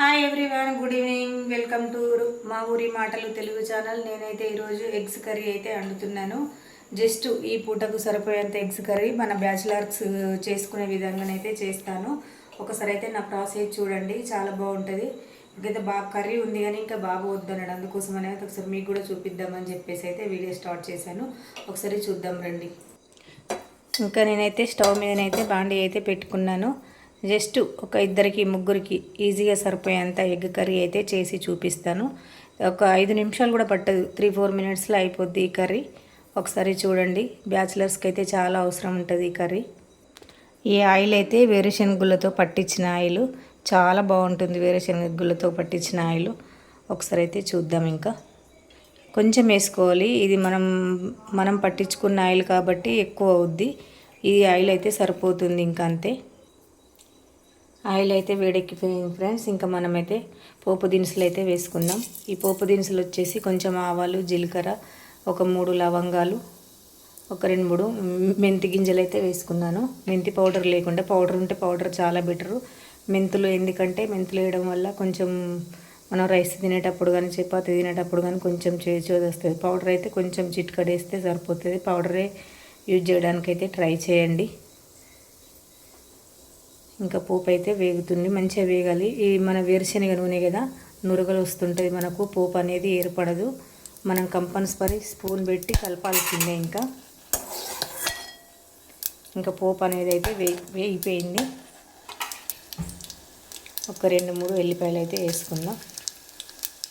Hi everyone good evening welcome to మా ఊరి మాటలు తెలుగు ఛానల్ నేనైతే ఈరోజు ఎగ్స్ కర్రీ అయితే వండుతున్నాను. జస్ట్ ఈ పూటకు సరిపోయేంత ఎగ్స్ కర్రీ మన బ్యాచిలర్స్ చేసుకునే విధంగానైతే చేస్తాను. ఒకసారి అయితే నా ప్రాసెస్ చూడండి చాలా బాగుంటుంది. ఇంకైతే బాగా కర్రీ ఉంది కానీ ఇంకా బాగా వద్దన్నాడు. అందుకోసం అనేది ఒకసారి మీకు కూడా చూపిద్దామని చెప్పేసి అయితే వీడియో స్టార్ట్ చేశాను. ఒకసారి చూద్దాం రండి. ఇంకా నేనైతే స్టవ్ మీదనైతే బాండీ అయితే పెట్టుకున్నాను. జస్ట్ ఒక ఇద్దరికి ముగ్గురికి ఈజీగా సరిపోయేంత ఎగ్ కర్రీ అయితే చేసి చూపిస్తాను. ఒక ఐదు నిమిషాలు కూడా పట్టదు. త్రీ ఫోర్ మినిట్స్లో అయిపోద్ది ఈ కర్రీ. ఒకసారి చూడండి. బ్యాచిలర్స్కి అయితే చాలా అవసరం ఉంటుంది ఈ కర్రీ. ఈ ఆయిల్ అయితే వేరుశనగులతో పట్టించిన ఆయిల్. చాలా బాగుంటుంది వేరుశనగులతో పట్టించిన ఆయిల్. ఒకసారి అయితే చూద్దాం ఇంకా. కొంచెం వేసుకోవాలి. ఇది మనం మనం పట్టించుకున్న ఆయిల్ కాబట్టి ఎక్కువ అవుద్ది. ఈ ఆయిల్ అయితే సరిపోతుంది ఇంకా అంతే. ఆయిల్ అయితే వేడెక్కిపోయింది ఫ్రెండ్స్. ఇంకా మనమైతే పోపు దినుసులు అయితే వేసుకుందాం ఈ పోపు దినుసులు వచ్చేసి కొంచెం ఆవాలు జీలకర్ర ఒక మూడు లవంగాలు ఒక రెండు మూడు మెంతి గింజలు అయితే వేసుకున్నాను. మెంతి పౌడర్ లేకుండా పౌడర్ ఉంటే పౌడర్ చాలా బెటరు. మెంతులు ఎందుకంటే మెంతులు వేయడం వల్ల కొంచెం మనం రైస్ తినేటప్పుడు కానీ చపాతి తినేటప్పుడు కానీ కొంచెం చేచోది వస్తుంది. పౌడర్ అయితే కొంచెం చిట్కడేస్తే సరిపోతుంది. పౌడరే యూజ్ చేయడానికైతే ట్రై చేయండి. ఇంకా పోపు అయితే వేగుతుంది మంచిగా వేగాలి. ఈ మన వేరుశనగ నూనె కదా నురగలు వస్తుంటుంది మనకు పోపు అనేది ఏర్పడదు. మనం కంపల్సరీ స్పూన్ పెట్టి కలపాల్సిందే ఇంకా. ఇంకా పోపు అనేది అయితే వే వేగిపోయింది. ఒక రెండు మూడు ఎల్లిపాయలు అయితే వేసుకుందాం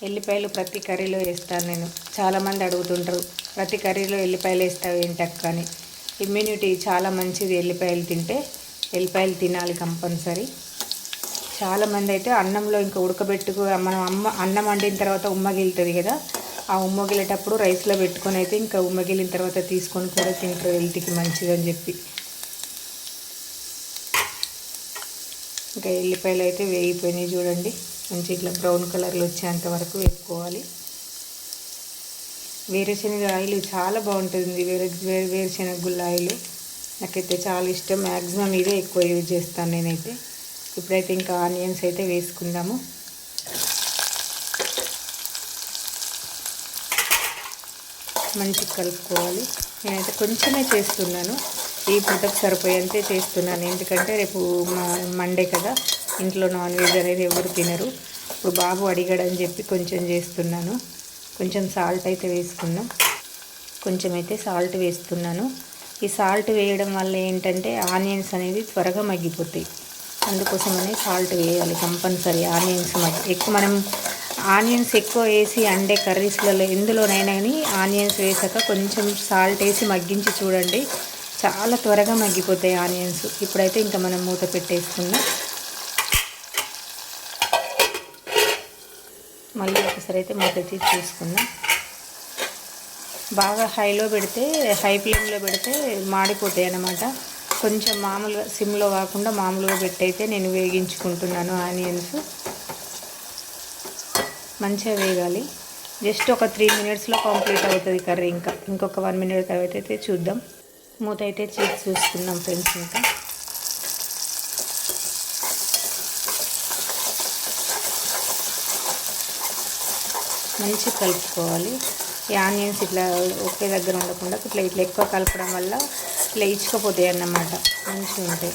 ఎల్లిపాయలు ప్రతి కర్రీలో వేస్తాను నేను. చాలామంది అడుగుతుంటారు ప్రతి కర్రీలో ఎల్లిపాయలు వేస్తావు ఏంటక్క అని. ఇమ్యూనిటీ చాలా మంచిది ఎల్లిపాయలు తింటే. ఎల్లిపాయలు తినాలి కంపల్సరీ. చాలామంది అయితే అన్నంలో ఇంకా ఉడకబెట్టుకు మనం అమ్మ అన్నం వండిన తర్వాత ఉమ్మగిలుతుంది కదా ఆ ఉమ్మగిలేటప్పుడు రైస్లో పెట్టుకొని అయితే ఇంకా ఉమ్మగిలిన తర్వాత తీసుకొని కూడా తింటారు హెల్త్కి మంచిదని చెప్పి. ఇంకా ఎల్లిపాయలు అయితే వేగిపోయినాయి చూడండి. మంచి ఇట్లా బ్రౌన్ కలర్లో వచ్చేంత వరకు వేసుకోవాలి వేరుశనగ ఆయిల్ చాలా బాగుంటుంది. వేరే వేరుశనగ గుళ్ళ ఆయిల్. నాకైతే చాలా ఇష్టం. మ్యాక్సిమం ఇదే ఎక్కువ యూజ్ చేస్తాను నేనైతే. ఇప్పుడైతే ఇంకా ఆనియన్స్ అయితే వేసుకుందాము. మంచిగా కలుపుకోవాలి. నేనైతే కొంచెమే చేస్తున్నాను. ఈ పూటకు సరిపోయేంతే చేస్తున్నాను. ఎందుకంటే రేపు మండే కదా. ఇంట్లో నాన్ వెజ్ అనేది ఎవరు తినరు. ఇప్పుడు బాబు అడిగాడని చెప్పి కొంచెం చేస్తున్నాను. కొంచెం సాల్ట్ అయితే వేసుకున్నాం. కొంచెం అయితే సాల్ట్ వేస్తున్నాను. ఈ సాల్ట్ వేయడం వల్ల ఏంటంటే ఆనియన్స్ అనేది త్వరగా మగ్గిపోతాయి. అందుకోసమని సాల్ట్ వేయాలి కంపల్సరీ ఆనియన్స్ మగ్గి ఎక్కువ మనం ఆనియన్స్ ఎక్కువ వేసి అండే కర్రీస్లలో ఎందులోనైనా కానీ ఆనియన్స్ వేసాక కొంచెం సాల్ట్ వేసి మగ్గించి చూడండి. చాలా త్వరగా మగ్గిపోతాయి ఆనియన్స్. ఇప్పుడైతే ఇంకా మనం మూత పెట్టేసుకుందాం మళ్ళీ ఒకసారి అయితే మూత తీసి చూసుకుందాం. బాగా హైలో పెడితే హై ఫ్లేమ్లో పెడితే మాడిపోతాయి అన్నమాట. కొంచెం మామూలుగా సిమ్లో కాకుండా మామూలుగా పెట్టయితే నేను వేగించుకుంటున్నాను ఆనియన్స్. మంచిగా వేగాలి. జస్ట్ ఒక త్రీ మినిట్స్లో కంప్లీట్ అవుతుంది కర్రీ ఇంకా. ఇంకొక వన్ మినిట్ తర్వాత అయితే చూద్దాం. మూత అయితే చేసి చూసుకుందాం ఫ్రెండ్స్ ఇంకా. మంచిగా కలుపుకోవాలి. ఈ ఆనియన్స్ ఇట్లా ఒకే దగ్గర ఉండకుండా ఇట్లా ఇట్లా ఎక్కువ కలపడం వల్ల ఇట్లా ఇచ్చుకపోతాయి అన్నమాట. మంచిగా ఉంటాయి.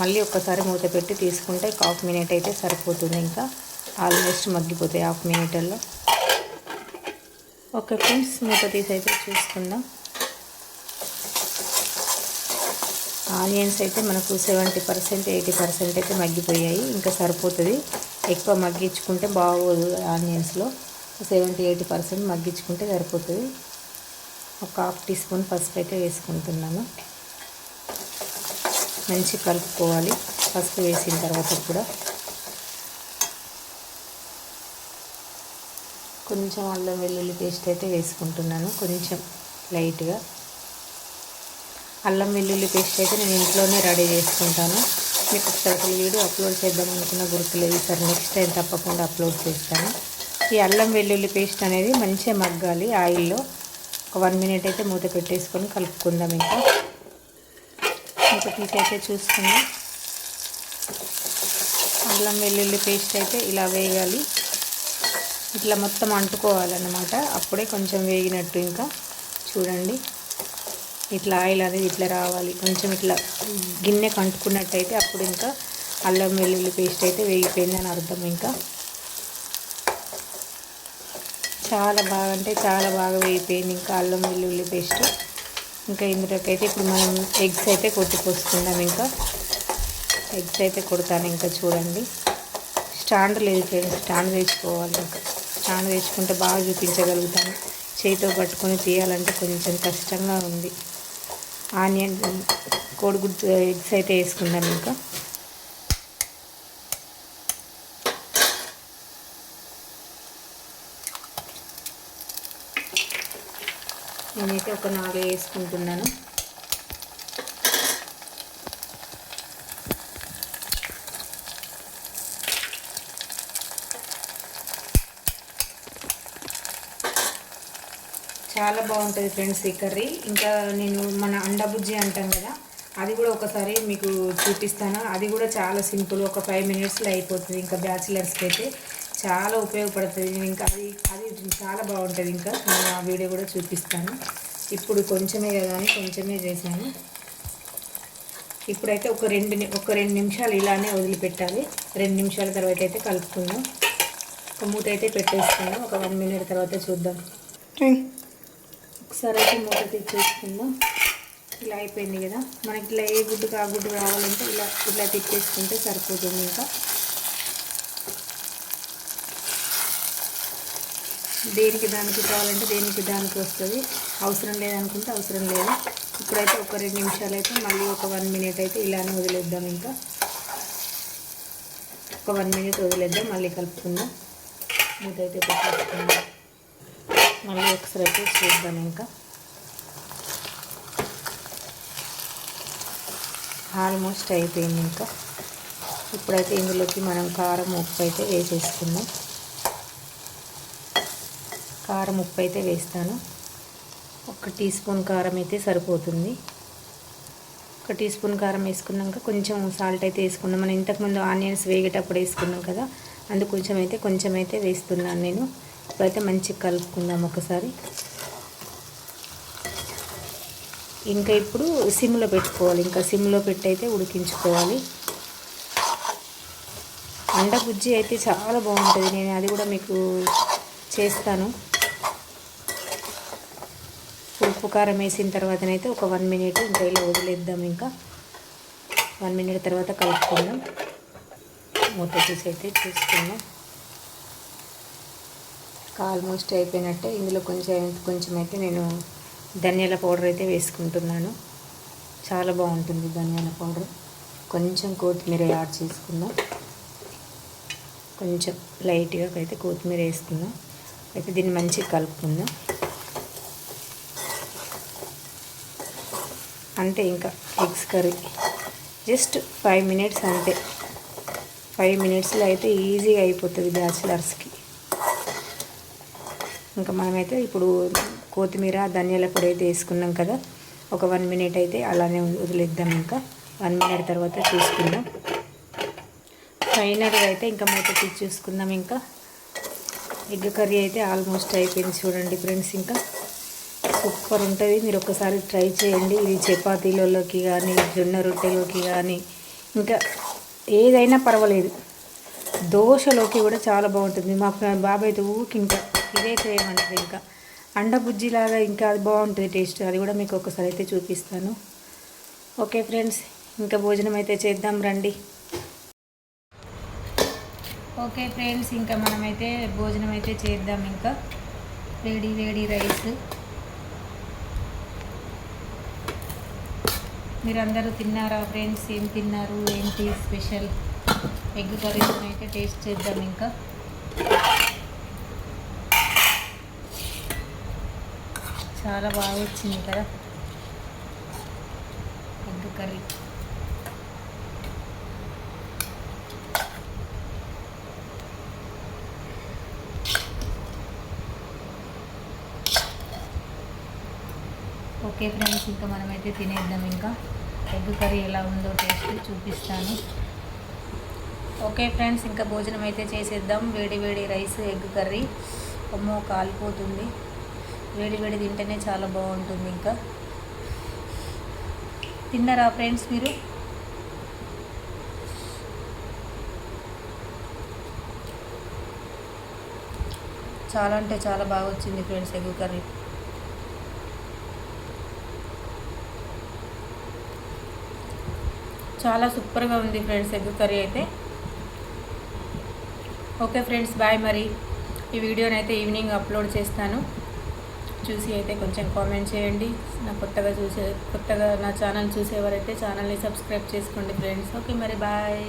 మళ్ళీ ఒక్కసారి మూత పెట్టి తీసుకుంటే హాఫ్ మినిట్ అయితే సరిపోతుంది. ఇంకా ఆల్మోస్ట్ మగ్గిపోతాయి హాఫ్ మినిట్లో. ఓకే ఫ్రెండ్స్ మూత తీసి అయితే చూసుకుందాం. ఆనియన్స్ అయితే మనకు సెవెంటీ పర్సెంట్ ఎయిటీ పర్సెంట్ అయితే మగ్గిపోయాయి. ఇంకా సరిపోతుంది. ఎక్కువ మగ్గించుకుంటే బాగోదు ఆనియన్స్లో. సెవెంటీ ఎయిటీ పర్సెంట్ మగ్గించుకుంటే సరిపోతుంది. ఒక హాఫ్ టీ స్పూన్ పసుపు అయితే వేసుకుంటున్నాను. మంచి కలుపుకోవాలి. పసుపు వేసిన తర్వాత కూడా. కొంచెం అల్లం వెల్లుల్లి పేస్ట్ అయితే వేసుకుంటున్నాను. కొంచెం లైట్గా. అల్లం వెల్లుల్లి పేస్ట్ అయితే నేను ఇంట్లోనే రెడీ చేసుకుంటాను. మీకు ఒకసారి అసలు వీడియో అప్లోడ్ చేద్దాం అనుకున్న గుర్తులేదు సార్ నెక్స్ట్ టైం తప్పకుండా అప్లోడ్ చేస్తాను. ఈ అల్లం వెల్లుల్లి పేస్ట్ అనేది మంచిగా మగ్గాలి. ఆయిల్లో ఒక వన్ మినిట్ అయితే మూత పెట్టేసుకొని కలుపుకుందాం ఇంకా. మూత తీసి అయితే చూసుకుందాం. అల్లం వెల్లుల్లి పేస్ట్ అయితే ఇలా వేయాలి. ఇట్లా మొత్తం అంటుకోవాలన్నమాట. అప్పుడే కొంచెం వేగినట్టు ఇంకా. చూడండి. ఇట్లా ఆయిల్ అనేది ఇట్లా రావాలి. కొంచెం ఇట్లా గిన్నె కంటుకున్నట్టయితే అప్పుడు ఇంకా అల్లం వెల్లుల్లి పేస్ట్ అయితే వేగిపోయిందని అర్థం ఇంకా. చాలా బాగా అంటే చాలా బాగా వేగిపోయింది ఇంకా అల్లం వెల్లుల్లి పేస్ట్. ఇంకా ఇందులోకైతే ఇప్పుడు మనం ఎగ్స్ అయితే కొట్టుకొస్తున్నాం ఇంకా. ఎగ్స్ అయితే కొడతాను ఇంకా చూడండి. స్టాండ్ లేదు ఫ్రెండ్స్ స్టాండ్ తెచ్చుకోవాలి ఇంకా. స్టాండ్ తెచ్చుకుంటే బాగా చూపించగలుగుతాను. చేతితో పట్టుకొని తీయాలంటే కొంచెం కష్టంగా ఉంది. ఆనియన్ కోడిగుడ్డు ఎగ్స్ అయితే వేసుకుందాం ఇంకా. నేనైతే ఒక నాలుగు వేసుకుంటున్నాను. చాలా బాగుంటుంది ఫ్రెండ్స్ ఈ కర్రీ. ఇంకా నేను మన అండా బుజ్జి అంటాం కదా అది కూడా ఒకసారి మీకు చూపిస్తాను. అది కూడా చాలా సింపుల్ ఒక ఫైవ్ మినిట్స్లో అయిపోతుంది. ఇంకా బ్యాచిలర్స్కి అయితే చాలా ఉపయోగపడుతుంది. ఇంకా అది అది చాలా బాగుంటుంది ఇంకా. నేను ఆ వీడియో కూడా చూపిస్తాను. ఇప్పుడు కొంచెమే కదా అని కొంచెమే చేశాను. ఇప్పుడైతే ఒక రెండు ని- ఒక రెండు నిమిషాలు ఇలానే వదిలిపెట్టాలి. రెండు నిమిషాల తర్వాత అయితే కలుపుకుందాం. ఒక మూత అయితే పెట్టేసుకుందాం. ఒక వన్ మినిట్ తర్వాత చూద్దాం. ఒకసారి అయితే మూత తెచ్చేసుకుందాం ఇలా అయిపోయింది కదా. మనకి ఇట్లా ఏ గుడ్డుకు ఆ గుడ్డు రావాలంటే ఇలా ఇట్లా తెచ్చేసుకుంటే సరిపోతుంది ఇంకా. దేనికి దానికి కావాలంటే దేనికి దానికి వస్తుంది. అవసరం లేదనుకుంటే అవసరం లేదు. ఇప్పుడైతే ఒక రెండు నిమిషాలు అయితే మళ్ళీ ఒక వన్ మినిట్ అయితే ఇలానే వదిలేద్దాం ఇంకా. ఒక వన్ మినిట్ వదిలేద్దాం మళ్ళీ కలుపుకుందాం. మూత అయితే పెట్టేసుకుందాం. మళ్ళీ ఒకసారి అయితే చూద్దాం ఇంకా. ఆల్మోస్ట్ అయిపోయింది ఇంకా. ఇప్పుడైతే ఇందులోకి మనం కారం ఉప్పు అయితే వేసేసుకుందాం. కారం ఉప్పు అయితే వేస్తాను. ఒక టీ స్పూన్ కారం అయితే సరిపోతుంది. ఒక టీ స్పూన్ కారం వేసుకున్నాక కొంచెం సాల్ట్ అయితే వేసుకున్నాం మనం ఇంతకుముందు ఆనియన్స్ వేగేటప్పుడు వేసుకున్నాం కదా అందుకు కొంచెం అయితే కొంచెం అయితే వేస్తున్నాను నేను. ఇప్పుడైతే మంచిగా కలుపుకుందాం ఒకసారి. ఇంకా ఇప్పుడు సిమ్లో పెట్టుకోవాలి. ఇంకా సిమ్లో పెట్టి అయితే ఉడికించుకోవాలి. అండ బుజ్జి అయితే చాలా బాగుంటుంది. నేను అది కూడా మీకు చేస్తాను. ఉప్పు కారం వేసిన తర్వాతనైతే ఒక వన్ మినిట్ ఇంకా ఇలా వదిలేద్దాం ఇంకా. వన్ మినిట్ తర్వాత కలుపుకుందాం. మూత తీసి అయితే చూసుకుందాం. ఆల్మోస్ట్ అయిపోయినట్టే. ఇందులో కొంచెం కొంచెం అయితే నేను ధనియాల పౌడర్ అయితే వేసుకుంటున్నాను. చాలా బాగుంటుంది ధనియాల పౌడర్. కొంచెం కొత్తిమీర యాడ్ చేసుకుందాం. కొంచెం లైట్గా అయితే కొత్తిమీర వేసుకుందాం. అయితే దీన్ని మంచిగా కలుపుకుందాం. అంతే ఇంకా eggs curry. Just five minutes అంతే. ఫైవ్ మినిట్స్లో అయితే ఈజీగా అయిపోతుంది బ్యాచిలర్స్కి. ఇంకా మనమైతే ఇప్పుడు కొత్తిమీర ధనియాల పొడి అయితే వేసుకున్నాం కదా. ఒక వన్ మినిట్ అయితే అలానే వదిలేద్దాం ఇంకా. వన్ మినిట్ తర్వాత చూసుకుందాం. ఫైనల్గా అయితే ఇంకా మూత చూసుకుందాం ఇంకా. ఎగ్ కర్రీ అయితే ఆల్మోస్ట్ అయిపోయింది చూడండి ఫ్రెండ్స్ ఇంకా. సూపర్ ఉంటుంది. మీరు ఒకసారి ట్రై చేయండి. ఇది చపాతీలలోకి కానీ జొన్న రొట్టెలోకి కానీ ఇంకా ఏదైనా పర్వాలేదు. దోశలోకి కూడా చాలా బాగుంటుంది. మా బాబాయ్ అయితే ఊకి ఇంకా ఇదే చేయమంటారు ఇంకా. అండ బుజ్జిలాగా ఇంకా అది బాగుంటుంది టేస్ట్. అది కూడా మీకు ఒకసారి అయితే చూపిస్తాను. ఓకే ఫ్రెండ్స్ ఇంకా భోజనం అయితే చేద్దాం రండి. ఓకే ఫ్రెండ్స్ ఇంకా మనమైతే భోజనం అయితే చేద్దాం ఇంకా. వేడి వేడి రైస్. మీరందరూ తిన్నారా ఫ్రెండ్స్? ఏం తిన్నారు? ఏంటి స్పెషల్? ఎగ్ కర్రీస్ అయితే టేస్ట్ చేద్దాం ఇంకా. చాలా బాగా వచ్చింది కదా. Egg curry. ఓకే ఫ్రెండ్స్ ఇంకా మనమైతే తినేద్దాం ఇంకా. ఎగ్ కర్రీ ఎలా ఉందో టేస్ట్ చూపిస్తాను. ఓకే ఫ్రెండ్స్ ఇంకా భోజనం అయితే చేసేద్దాం. వేడి వేడి రైస్ ఎగ్ కర్రీ. అమ్మో కాలిపోతుంది. వేడి వేడి తింటేనే చాలా బాగుంటుంది ఇంకా. తిన్నారా ఫ్రెండ్స్ మీరు? చాలా అంటే చాలా బాగా వచ్చింది ఫ్రెండ్స్ ఎగ్ కర్రీ. చాలా సూపర్గా ఉంది ఫ్రెండ్స్ ఎగ్ కర్రీ అయితే. ఓకే ఫ్రెండ్స్ బాయ్ మరి. ఈ వీడియోనైతే అయితే ఈవినింగ్ అప్లోడ్ చేస్తాను. చూసి అయితే కొంచెం కామెంట్ చేయండి. నా కొత్తగా చూసే కొత్తగా నా ఛానల్ చూసేవారైతే ఛానల్ని సబ్స్క్రైబ్ చేసుకోండి ఫ్రెండ్స్ ఓకే మరి బాయ్